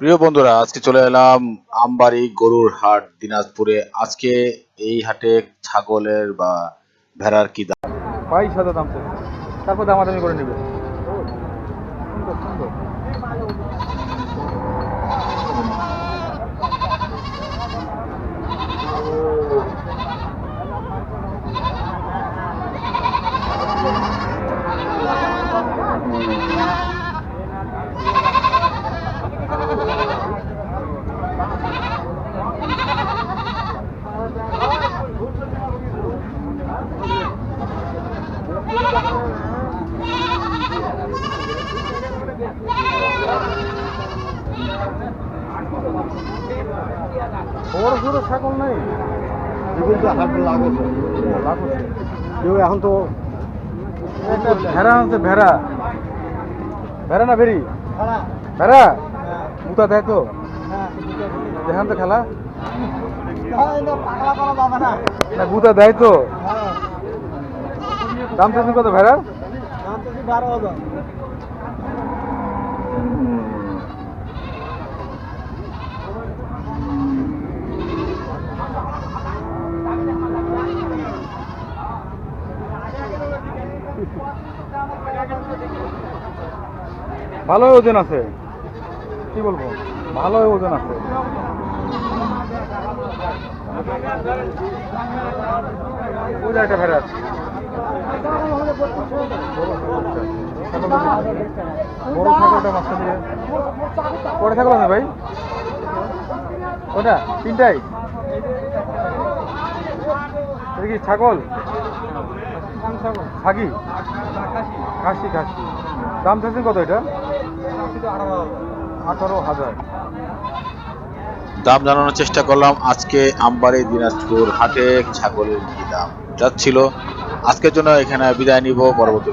প্রিয় বন্ধুরা আজকে চলে এলাম আমবাড়ি গরুর হাট দিনাজপুরে। আজকে এই হাটে ছাগলের বা ভেড়ার কি দাম? বাইশ হাজার দাম তারপর দামাদামি করে নেবে। সুন্দর সুন্দর বড় সড়ো ছাগল নেই? এগুলো তো হাট লাভ হচ্ছে কেউ এখন তো একটা ভেড়া আছে ভেড়া। ভেড়া না ভেরি ভেড়া। মুতা দেয় তো? দেখান তো খেলা। না গুতা দেয় তো? দাম চাচ্ছেন কত ভেড়া বারো হাজার ভালোই ওজন আছে। কি বলব? ভালোই ওজন আছে। একটা ভেড়া আছে। বড় ছাগলটা কটা ছাগল আছে ভাই? ওটা, তিনটাই? কি ছাগল? ছাগি? খাসি খাসি। দাম চাচ্ছেন কত এটা? আঠারো হাজার। দাম জানানোর চেষ্টা করলাম। আজকে আমবাড়ি দিনাজপুর হাটে ছাগলের দাম যাচ্ছিল। আজকের জন্য এখানে বিদায় নিব। পরবর্তী